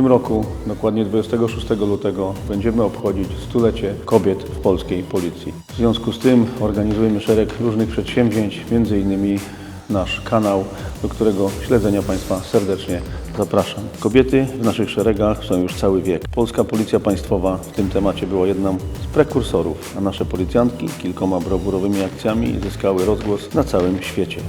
tym roku, dokładnie 26 lutego, będziemy obchodzić stulecie kobiet w polskiej policji. W związku z tym organizujemy szereg różnych przedsięwzięć, innymi nasz kanał, do którego śledzenia Państwa serdecznie zapraszam. Kobiety w naszych szeregach są już cały wiek. Polska Policja Państwowa w tym temacie była jedną z prekursorów, a nasze policjantki kilkoma brawurowymi akcjami zyskały rozgłos na całym świecie.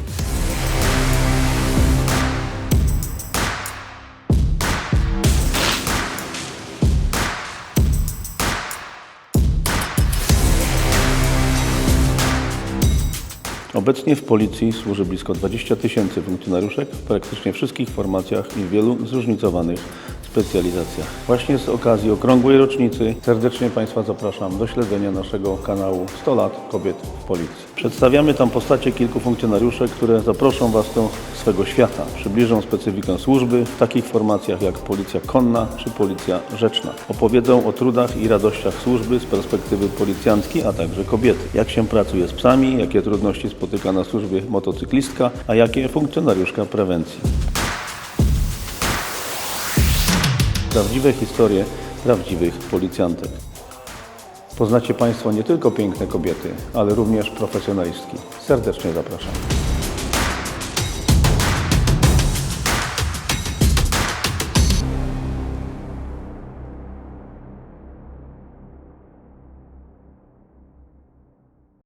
Obecnie w Policji służy blisko 20 tysięcy funkcjonariuszek w praktycznie wszystkich formacjach i w wielu zróżnicowanych specjalizacjach. Właśnie z okazji okrągłej rocznicy serdecznie Państwa zapraszam do śledzenia naszego kanału 100 lat kobiet w Policji. Przedstawiamy tam postacie kilku funkcjonariuszek, które zaproszą Was do swego świata, przybliżą specyfikę służby w takich formacjach jak Policja Konna czy Policja Rzeczna. Opowiedzą o trudach i radościach służby z perspektywy policjantki, a także kobiety. Jak się pracuje z psami, jakie trudności spotyka na służbie motocyklistka, a jakie funkcjonariuszka prewencji. Prawdziwe historie prawdziwych policjantek. Poznacie Państwo nie tylko piękne kobiety, ale również profesjonalistki. Serdecznie zapraszam.